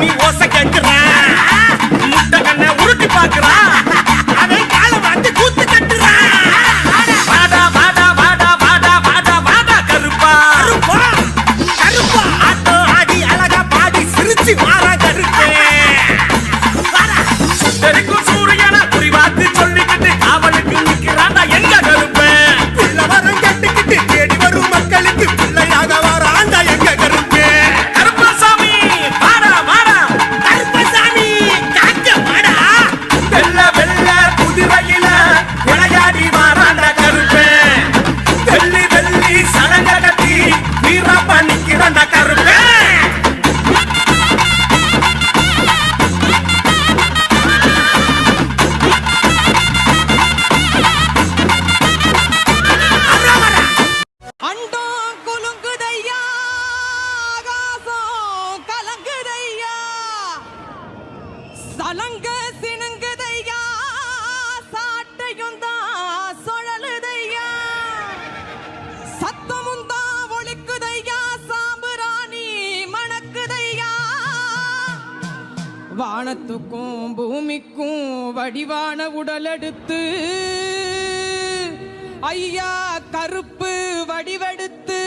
நீ ஓசை கேட்கிறேன் வடிவெடுத்து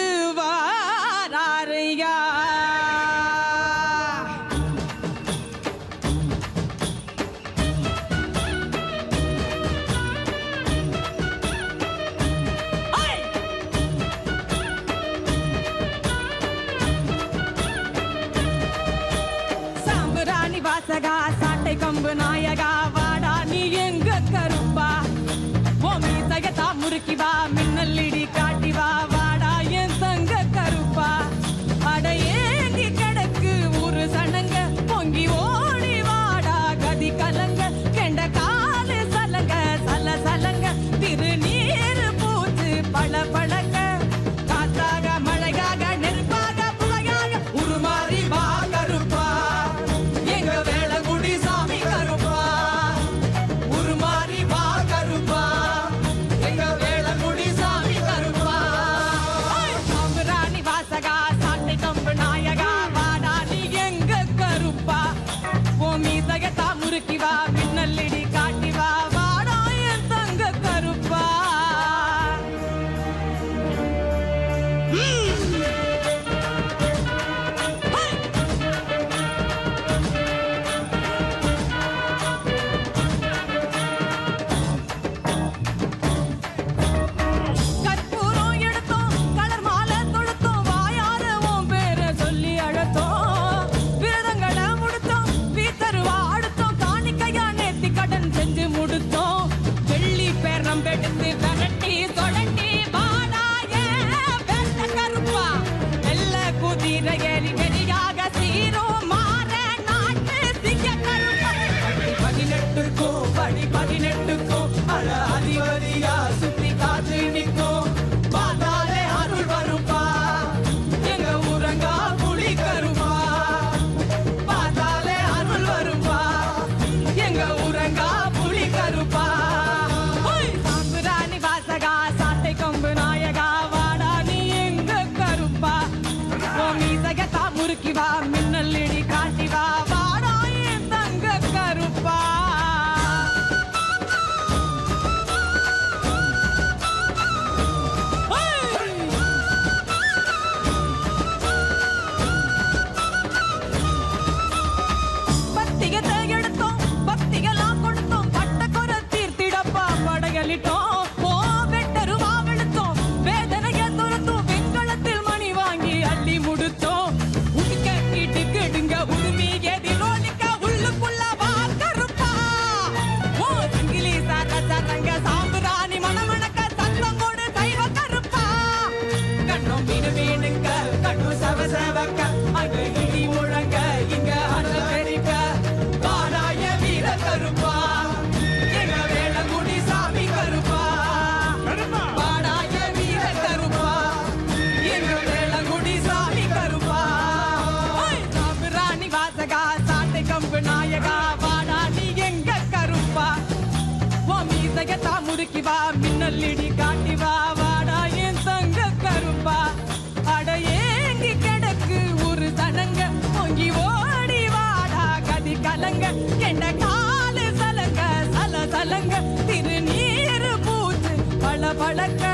வழக்க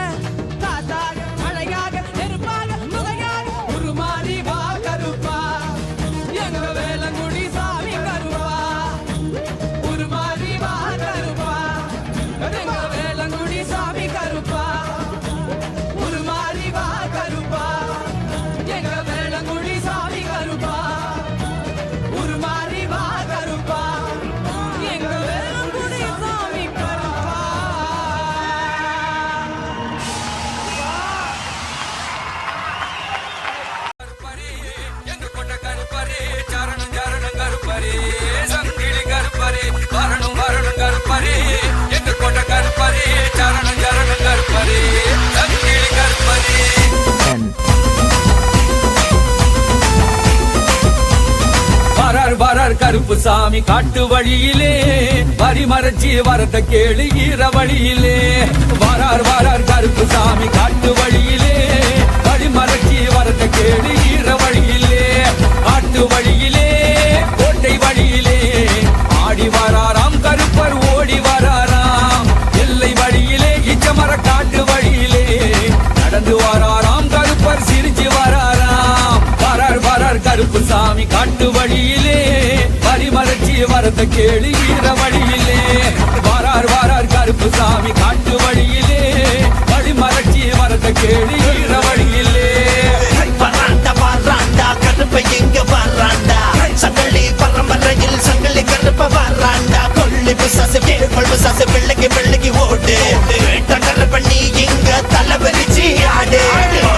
சாமி காட்டு வழியிலே வரி மறைச்சி வரத கேளு ஈர வழியிலே. வரார் வரார் கருப்பு சாமி காட்டு வழியிலே வரி மறைச்சி வரத கேளு ஈர வழியிலே. காட்டு வழியிலே கோட்டை வழியிலே. ஆடி வராராம் கருப்பர் ஓடி வராராம். எல்லை வழியிலே இச்சமர காட்டு வழியிலே. நடந்து வராராம் கருப்பர் சிரிச்சு வராராம். வரார் வரார் கருப்பு சாமி காட்டு வழியிலே. பரிமலர்ச்சி கேளி வீர வழியிலே. வரார் வரார் கருப்பு சாமி காட்டு வழியிலே. பரிமலர்ச்சி வரத கேளி வீர வழியிலே. வராண்டா வராண்டா கருப்பை எங்க வராண்டா. சங்கலி பரம்பரையில் சங்கலி கருப்ப வராண்டா. கொள்ளி பிசாசு வேறு கொள் பிசாசு பிள்ளைக்கு பிள்ளைக்கு ஓட்டு வேட்ட பண்ணி நீ இங்க தலை ஆடு.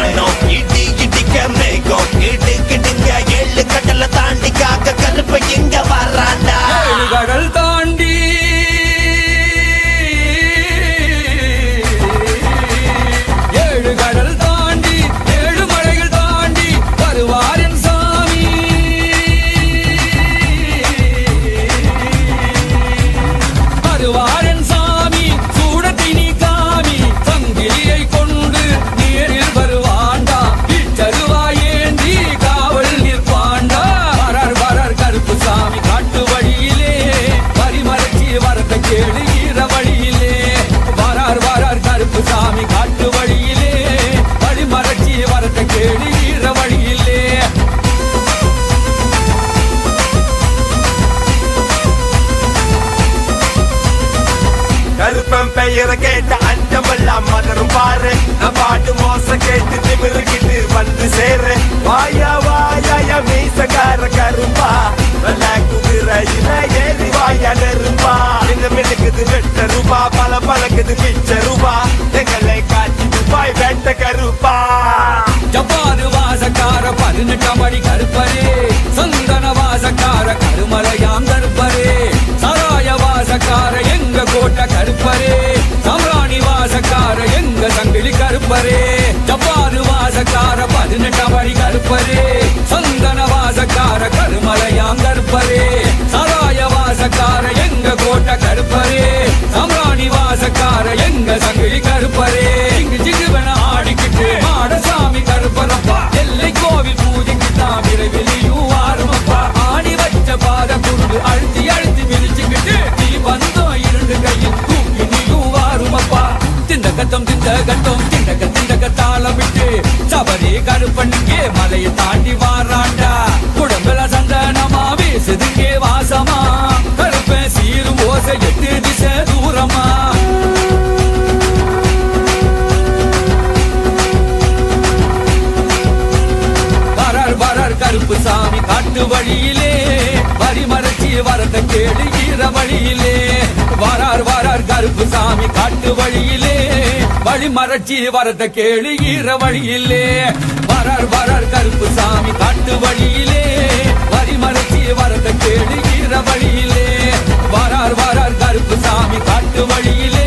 மினுக்குது வெட்ட ரூபா பல பழக்குது பிச்ச ரூபா. எங்களை காட்சி துபாய் வெட்ட கருப்பா. ஜப்பாது வாசக்கார பதினெட்டாம் அடி கருப்பரே. சந்தன வாசக்கார கருமலையாம் கருப்பரே. சராய வாசக்கார எங்க கோட்ட கருப்பரே. சம்ராணி வாசக்கார எங்க சங்கிலி கருப்பரே. ஜப்பாது வாசக்கார பதினெட்டாம் அடி கருப்பரே. சந்தன வாசக்கார கருமலையாம் கருப்பரே. சராய வாசக்கார எங்க கருப்பரே சம்ராணி வாசக்கார எங்க சங்கிலி கருப்பரே. இங்கு ஜிகுவன ஆடிக்கிட்டு மாடசாமி கருப்பரப்பா. எல்லை கோவில் பூஜைக்கு தான் விரைவிலையும் வாருமப்பா ஆடி வச்ச பாத குருடு அழுத்தி அழுத்தி விரிச்சுக்கிட்டு நீ வந்தோம் இரண்டு கையில் தூக்கி நீயும் வாருமப்பா திண்டகத்தம் திண்டகத்தம் திண்டக திண்டக தாளமிட்டு சபரி கருப்பண்ணிக்கே மலையை தாண்டி வாராண்டா. சீரும் எட்டு திசை தூரமா? வரார் வரார் கருப்பு சாமி காட்டு வழியிலே. வரி மறைச்சி வரத கேளு ஈர வழியிலே. வரார் வரார் கருப்பு சாமி காட்டு வழியிலே. வழி மறைச்சி கேளு ஈர வழியிலே. வரார் வரார் கருப்பு சாமி காட்டு வழியிலே. வரி மறைச்சி வரத கேளு ஈர வழியிலே. வரார் வரார் கருப்பு சாமி காட்டு வழியில்.